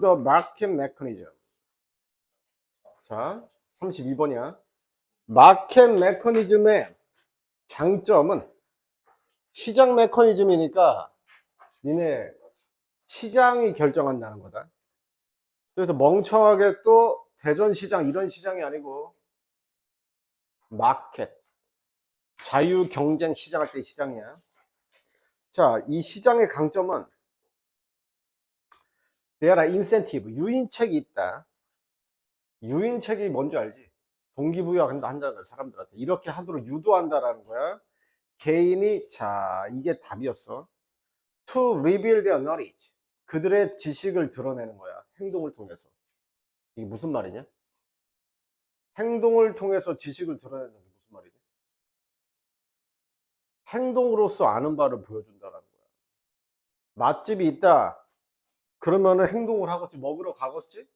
the market mechanism. 자, 32번이야. 마켓 메커니즘의 장점은 시장 메커니즘이니까 니네 시장이 결정한다는 거다. 그래서 멍청하게 또 대전 시장 이런 시장이 아니고 마켓 자유 경쟁 시장 할 때 시장이야. 자, 이 시장의 강점은 are incentive 유인책이 있다. 유인책이 뭔지 알지? 동기부여한다 한다는 사람들한테 이렇게 하도록 유도한다라는 거야. 개인이 자 이게 답이었어. To reveal their knowledge 그들의 지식을 드러내는 거야. 행동을 통해서. 이게 무슨 말이냐? 행동을 통해서 지식을 드러내는 게 무슨 말이지? 행동으로서 아는 바를 보여준다라는 거야. 맛집이 있다. 그러면은 행동을 하겠지. 먹으러 가겠지?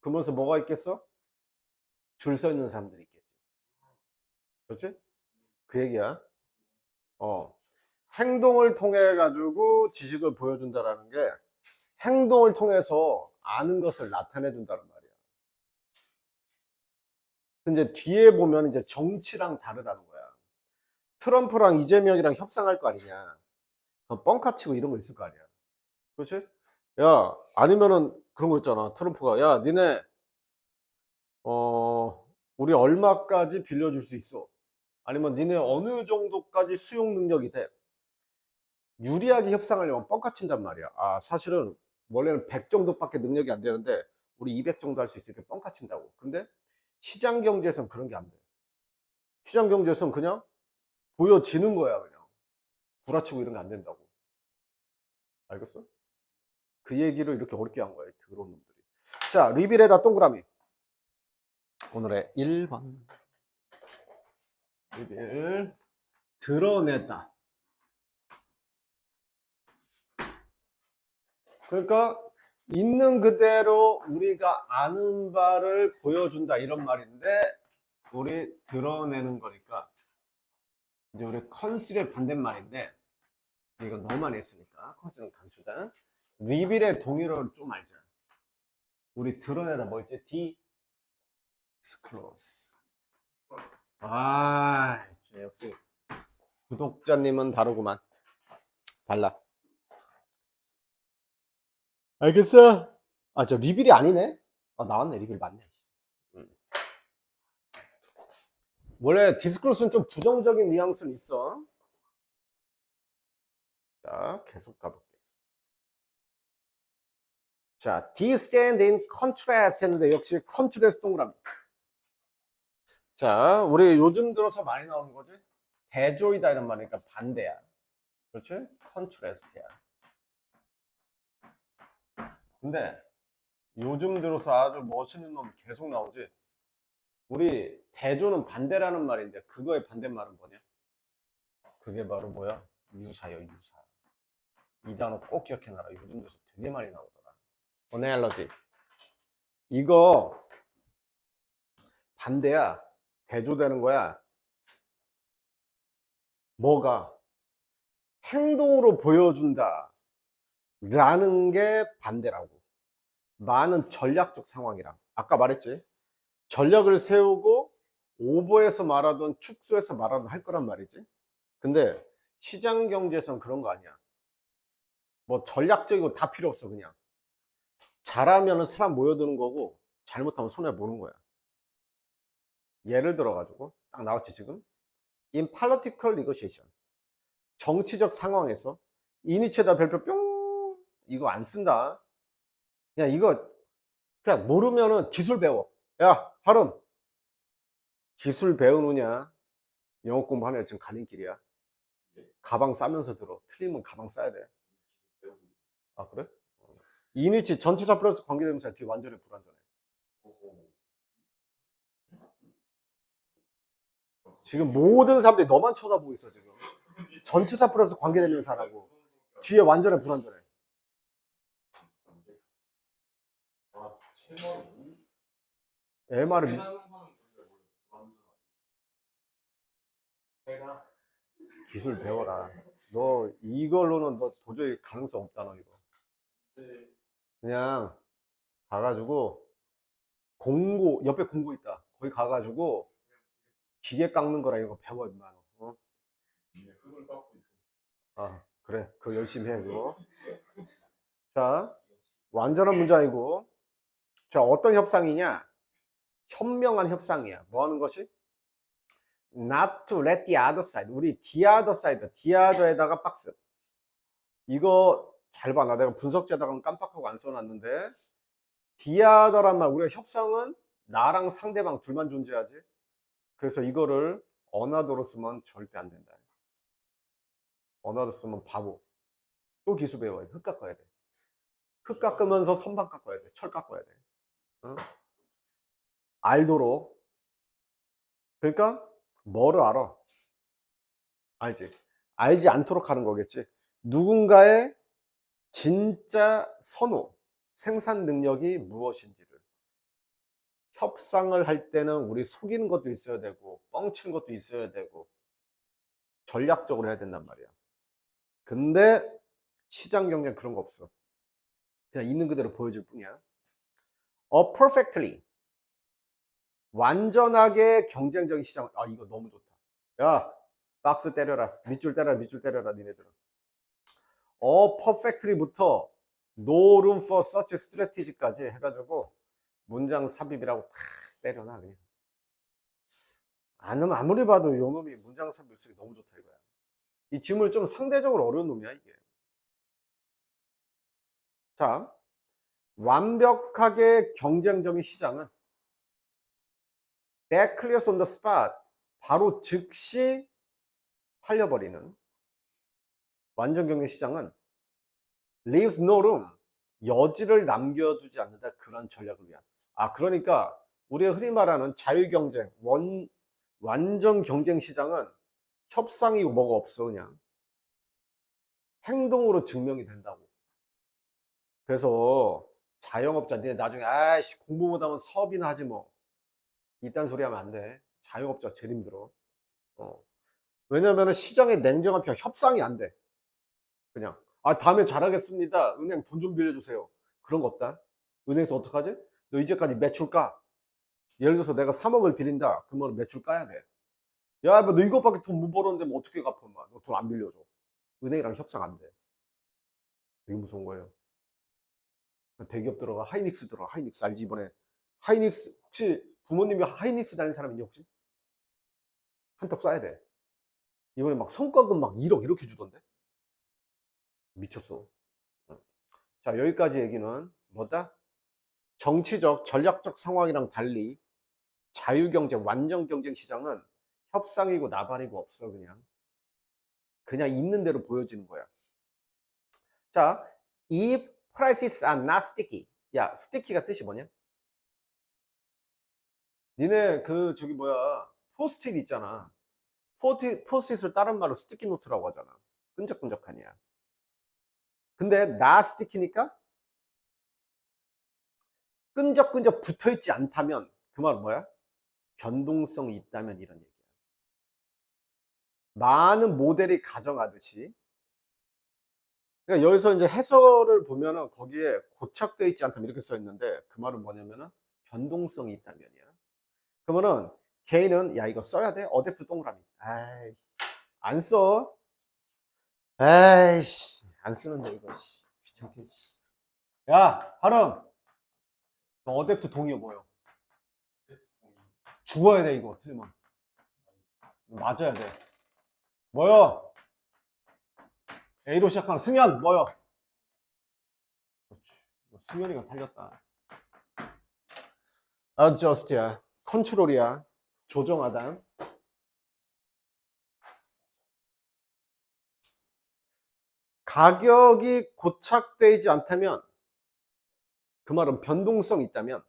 그러면서 뭐가 있겠어? 줄 서 있는 사람들이 있겠지. 그렇지? 그 얘기야. 어. 행동을 통해 가지고 지식을 보여준다라는 게 행동을 통해서 아는 것을 나타내 준다는 말이야. 근데 뒤에 보면 이제 정치랑 다르다는 거야. 트럼프랑 이재명이랑 협상할 거 아니냐. 어, 뻥카 치고 이런 거 있을 거 아니야. 그렇지? 야, 아니면은 그런 거 있잖아. 트럼프가 야, 니네 어, 우리 얼마까지 빌려줄 수 있어? 아니면 니네 어느 정도까지 수용 능력이 돼? 유리하게 협상하려면 뻥카 친단 말이야. 아, 사실은 원래는 100 정도밖에 능력이 안 되는데 우리 200 정도 할 수 있으니까 뻥카 친다고. 근데 시장 경제에서는 그런 게 안 돼. 시장 경제에서는 그냥 보여지는 거야, 그냥. 구라치고 이런 게 안 된다고. 알겠어? 그 얘기를 이렇게 어렵게 한 거야, 더러운 놈들이. 자, 리빌에다 동그라미. 오늘의 1번. 리빌. 드러냈다. 그러니까 있는 그대로 우리가 아는 바를 보여준다 이런 말인데 우리 드러내는 거니까 이제 우리 컨실의 반대말인데 이거 너무 많이 했으니까 컨실은 강추단 리빌의 동의어를 좀 알자 우리 드러내다 뭐 있지? 디스클로스 아 역시 구독자님은 다르구만 달라 알겠어? 아, 저 리빌이 아니네? 아, 나왔네. 리빌 맞네. 음. 원래 디스크로스는 좀 부정적인 뉘앙스는 있어. 자, 계속 가볼게. 자, D stand in contrast 했는데 역시 contrast 동그라미. 자, 우리 요즘 들어서 많이 나오는 거지? 대조이다 이런 말이니까 반대야. 그렇지? contrast야. 근데 요즘 들어서 아주 멋있는 놈 계속 나오지. 우리 대조는 반대라는 말인데 그거의 반대말은 뭐냐? 그게 바로 뭐야? 유사요 유사. 이 단어 꼭 기억해놔라. 요즘 들어서 되게 많이 나오더 라. 어네알러지. 이거 반대야. 대조되는 거야. 뭐가? 행동으로 보여준다. 라는 게 반대라고. 많은 전략적 상황이랑. 아까 말했지. 전략을 세우고 오버해서 말하든 축소해서 말하든 할 거란 말이지. 근데 시장 경제에서는 그런 거 아니야. 뭐 전략적이고 다 필요 없어 그냥. 잘하면 사람 모여드는 거고 잘못하면 손해 보는 거야. 예를 들어 가지고 딱 나왔지 지금. In political negotiation. 정치적 상황에서 이니체다 별표 뿅 이거 안 쓴다. 그냥 이거 그냥 모르면은 기술 배워. 야, 하름. 기술 배우느냐? 영어 공부하냐? 지금 가는 길이야. 가방 싸면서 들어. 틀리면 가방 싸야 돼. 아, 그래? 이니치 전치사 플러스 관계대명사 뒤에 완전히 불완전해. 지금 모든 사람들이 너만 쳐다보고 있어, 지금. 전치사 플러스 관계대명사라고. 뒤에 완전히 불완전해. MR을 기술 배워라. 너 이걸로는 너 도저히 가능성 없다 너 이거. 그냥 가가지고 공고 옆에 공고 있다. 거기 가가지고 기계 깎는 거라 이거 배워 임마. 어? 네. 아 그래 그거 열심히 해 그거. 자 완전한 문장이고 자 어떤 협상이냐? 현명한 협상이야. 뭐 하는 것이? Not to let the other side. 우리 the other side, the other에다가 박스. 이거 잘 봐. 나 내가 분석자다가 깜빡하고 안 써놨는데 other란 말 우리가 협상은 나랑 상대방 둘만 존재하지. 그래서 이거를 어나더로 쓰면 절대 안 된다. 어나더 쓰면 바보. 또 기술 배워야 돼. 흙 깎아야 돼. 흙 깎으면서 선반 깎아야 돼. 철 깎아야 돼. 어? 알도록. 그러니까 뭐를 알아? 알지? 알지 않도록 하는 거겠지. 누군가의 진짜 선호, 생산 능력이 무엇인지를. 협상을 할 때는 우리 속이는 것도 있어야 되고, 뻥치는 것도 있어야 되고, 전략적으로 해야 된단 말이야. 근데 시장 경쟁 그런 거 없어. 그냥 있는 그대로 보여줄 뿐이야. A perfectly. 완전하게 경쟁적인 시장. 아, 이거 너무 좋다. 야, 박스 때려라. 밑줄 때려라. 밑줄 때려라. 니네들은. 어, no room for such strategy까지 해가지고 문장 삽입이라고 팍 때려놔. 그냥. 안 하면 아무리 봐도 요 놈이 문장 삽입 쓰기 너무 좋다 이거야. 이 질문이 좀 상대적으로 어려운 놈이야, 이게. 자, 완벽하게 경쟁적인 시장은 that clears on the spot 바로 즉시 팔려버리는 완전 경쟁 시장은 leaves no room 여지를 남겨두지 않는다 그런 전략을 위한 아 그러니까 우리가 흔히 말하는 자유 경쟁 원 완전 경쟁 시장은 협상이고 뭐가 없어 그냥 행동으로 증명이 된다고 그래서 자영업자들 나중에 아이씨 공부 못하면 사업이나 하지 뭐 이딴 소리 하면 안 돼. 자영업자 제일 힘들어. 어. 왜냐면은 시장의 냉정한 평 협상이 안 돼. 그냥 아 다음에 잘하겠습니다. 은행 돈 좀 빌려주세요. 그런 거 없다. 은행에서 어떡하지? 너 이제까지 매출 까. 예를 들어서 내가 3억을 빌린다. 그러면 매출 까야 돼. 야, 뭐너 이것밖에 돈 못 벌었는데 뭐 어떻게 갚아? 너돈 안 빌려줘. 은행이랑 협상 안 돼. 되게 무서운 거예요. 대기업 들어가 하이닉스 들어가 하이닉스 알지 이번에 하이닉스 혹시 부모님이 하이닉스 다니는 사람 있니 혹시? 한턱 쏴야 돼 이번에 막 성과금 막 1억 이렇게 주던데 미쳤어 어. 자 여기까지 얘기는 뭐다? 정치적 전략적 상황이랑 달리 자유경쟁 완전 경쟁 시장은 협상이고 나발이고 없어 그냥 그냥 있는 대로 보여지는 거야 자 if prices are not sticky. 야, 스티키가 뜻이 뭐냐? 니네 그 저기 뭐야 포스트잇 있잖아. 포스트잇을 다른 말로 스티키 노트라고 하잖아. 끈적끈적하냐. 근데 나 스티키니까 끈적끈적 붙어 있지 않다면 그 말은 뭐야? 변동성이 있다면 이런 얘기야. 많은 모델이 가정하듯이 그러니까 여기서 이제 해설을 보면은 거기에 고착되어 있지 않다면 이렇게 써 있는데 그 말은 뭐냐면은 변동성이 있다면이야. 그러면은 개인은 야 이거 써야 돼? 어댑트 동그라미. 아이씨 안 써. 에이씨 안 쓰는데 이거 씨, 귀찮게. 씨. 야 하름 너 어댑트 동의어 뭐요? 죽어야 돼 이거 틀리면 맞아야 돼. 뭐요? A로 시작하는 승현? 그렇지. 승현이가 살렸다. adjust야, 컨트롤이야, 조정하다. 가격이 고착되지 않다면 그 말은 변동성이 있다면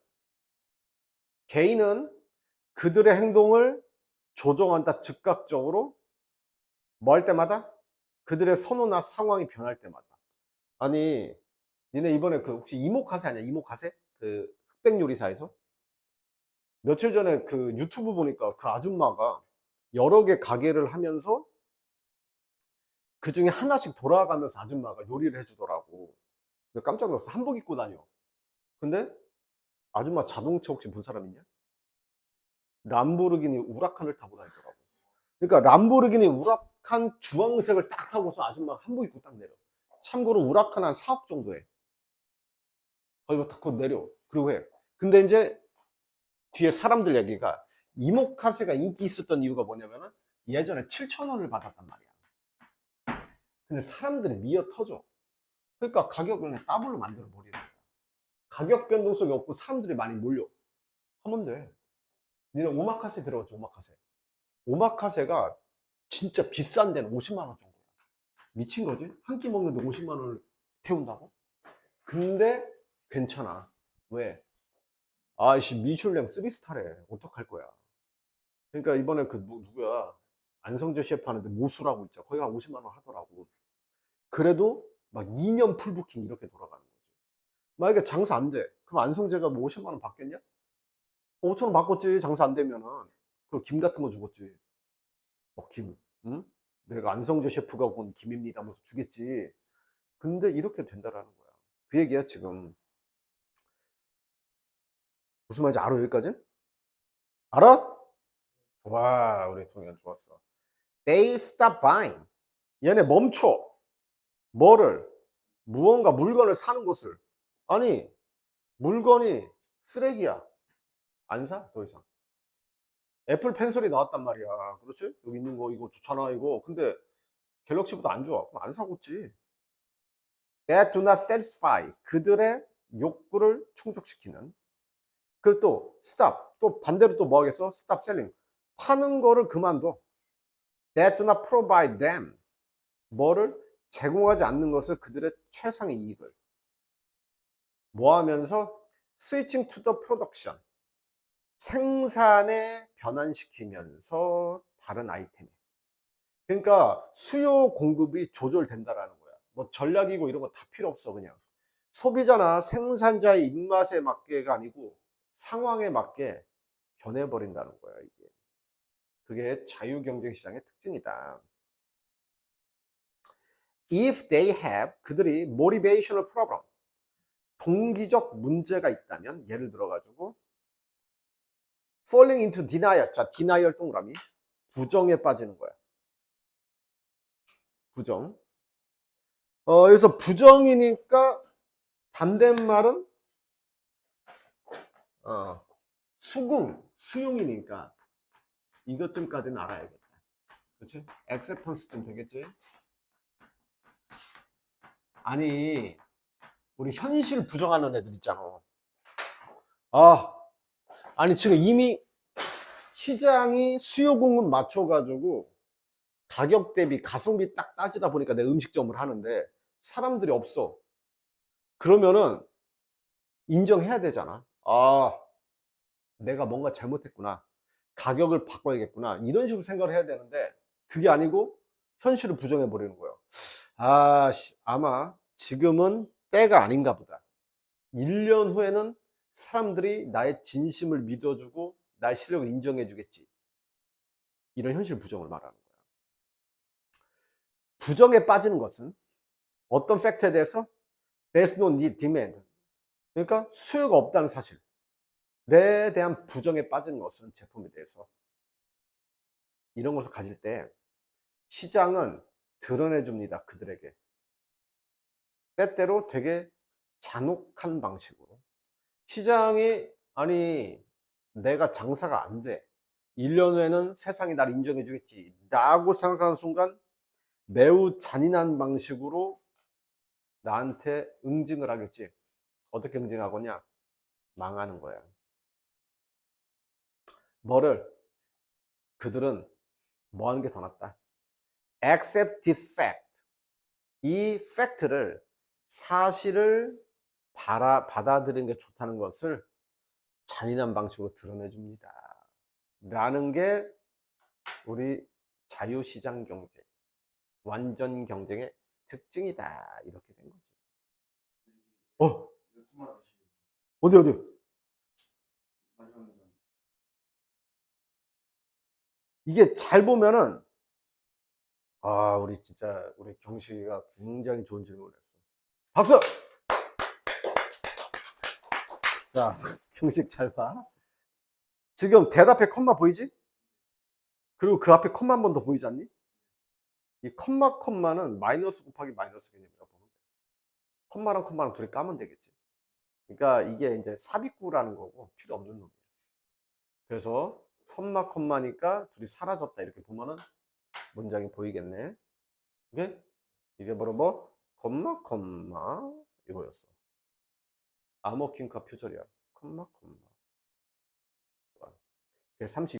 개인은 그들의 행동을 조정한다 즉각적으로 뭐 할 때마다 그들의 선호나 상황이 변할 때마다. 아니, 니네 이번에 그 혹시 이모카세 아니야? 이모카세? 그 흑백 요리사에서? 며칠 전에 그 유튜브 보니까 그 아줌마가 여러 개 가게를 하면서 그 중에 하나씩 돌아가면서 아줌마가 요리를 해주더라고. 깜짝 놀랐어. 한복 입고 다녀. 근데 아줌마 자동차 혹시 본 사람 있냐? 람보르기니 우라칸을 타고 다니더라고. 그러니까 람보르기니 우라칸 주황색을 딱 타고서 아줌마 한복 입고 딱 내려. 참고로 우라칸 한 4억 정도 해. 거의 딱 내려. 그리고 해. 근데 이제 뒤에 사람들 얘기가 이모카세가 인기 있었던 이유가 뭐냐면은 예전에 7,000원을 받았단 말이야. 근데 사람들이 미어 터져. 그러니까 가격을 그냥 더블로 만들어 버리는 거야. 가격 변동성이 없고 사람들이 많이 몰려. 하면 돼. 니네 오마카세 들어갔죠, 오마카세. 오마카세가 진짜 비싼 데는 50만 원 정도야. 미친 거지? 한 끼 먹는데 50만 원을 태운다고? 근데 괜찮아. 왜? 아이씨 미슐랭 3스타래. 어떡할 거야? 그러니까 이번에 그 뭐, 누구야? 안성재 셰프 하는데 모수라고 있죠. 거기 한 50만 원 하더라고. 그래도 막 2년 풀부킹 이렇게 돌아가는 거지. 만약에 장사 안 돼. 그럼 안성재가 뭐 50만 원 받겠냐? 5천 원 바꿨지. 장사 안 되면은. 그럼 김 같은 거 주겠지. 어, 김. 응? 내가 안성재 셰프가 본 김입니다. 하면서 주겠지. 근데 이렇게 된다라는 거야. 그 얘기야, 지금. 무슨 말인지 알아, 여기까지? 알아? 와, 우리 동현 좋았어. They stop buying. 얘네 멈춰. 뭐를? 무언가 물건을 사는 것을. 아니, 물건이 쓰레기야. 안 사? 더 이상. 애플 펜슬이 나왔단 말이야. 그렇지? 여기 있는 거 이거 좋잖아, 이거. 근데 갤럭시보다 안 좋아. 그럼 안 사겠지. That do not satisfy. 그들의 욕구를 충족시키는. 그리고 또 stop. 또 반대로 또 뭐 하겠어? stop selling. 파는 거를 그만둬. That do not provide them. 뭐를 제공하지 않는 것을 그들의 최상의 이익을. 뭐 하면서 switching to the production. 생산에 변환시키면서 다른 아이템. 그러니까 수요 공급이 조절된다라는 거야. 뭐 전략이고 이런 거 다 필요 없어 그냥. 소비자나 생산자의 입맛에 맞게가 아니고 상황에 맞게 변해버린다는 거야 이게. 그게 자유경쟁 시장의 특징이다. If they have 그들이 motivational problem 동기적 문제가 있다면 예를 들어 가지고 falling into denial 자 denial 동그라미 부정에 빠지는 거야. 부정. 어 여기서 부정이니까 반대말은 어 수긍 수용이니까 이것쯤까지는 알아야겠다. 그렇지? acceptance 좀 되겠지? 아니 우리 현실 부정하는 애들 있잖아. 아 아니 지금 이미 시장이 수요 공급 맞춰 가지고 가격 대비 가성비 딱 따지다 보니까 내 음식점을 하는데 사람들이 없어. 그러면은 인정해야 되잖아. 아, 내가 뭔가 잘못했구나. 가격을 바꿔야겠구나. 이런 식으로 생각을 해야 되는데 그게 아니고 현실을 부정해 버리는 거예요. 아, 씨, 아마 지금은 때가 아닌가 보다. 1년 후에는 사람들이 나의 진심을 믿어주고 나의 실력을 인정해 주겠지. 이런 현실 부정을 말하는 거야. 부정에 빠지는 것은 어떤 팩트에 대해서 there's no need, demand. 그러니까 수요가 없다는 사실 에 대한 부정에 빠지는 것은 제품에 대해서 이런 것을 가질 때 시장은 드러내 줍니다. 그들에게. 때때로 되게 잔혹한 방식으로. 시장이, 아니, 내가 장사가 안 돼. 1년 후에는 세상이 날 인정해 주겠지. 라고 생각하는 순간 매우 잔인한 방식으로 나한테 응징을 하겠지. 어떻게 응징하거냐? 망하는 거야. 뭐를? 그들은 뭐 하는 게 더 낫다? accept this fact. 이 팩트를 사실을 받아, 받아들이는 게 좋다는 것을 잔인한 방식으로 드러내 줍니다. 라는 게 우리 자유시장 경제, 완전 경쟁의 특징이다. 이렇게 된 거지. 어, 어디, 어디? 이게 잘 보면은, 아, 우리 진짜, 우리 경식이가 굉장히 좋은 질문을 했어. 박수! 자, 경식 잘 봐. 지금 대답에 컴마 보이지? 그리고 그 앞에 컴마 한 번 더 보이지 않니? 이 컴마 컴마는 마이너스 곱하기 마이너스 개념이라고 보면 돼. 컴마랑 컴마랑 둘이 까면 되겠지. 그러니까 이게 이제 삽입구라는 거고 필요 없는 놈이에요. 그래서 컴마 컴마니까 둘이 사라졌다 이렇게 보면은 문장이 보이겠네. 이게 이게 바로 뭐 컴마 컴마 이거였어. 암호킹카 표절이야. 컴마 컴마. 32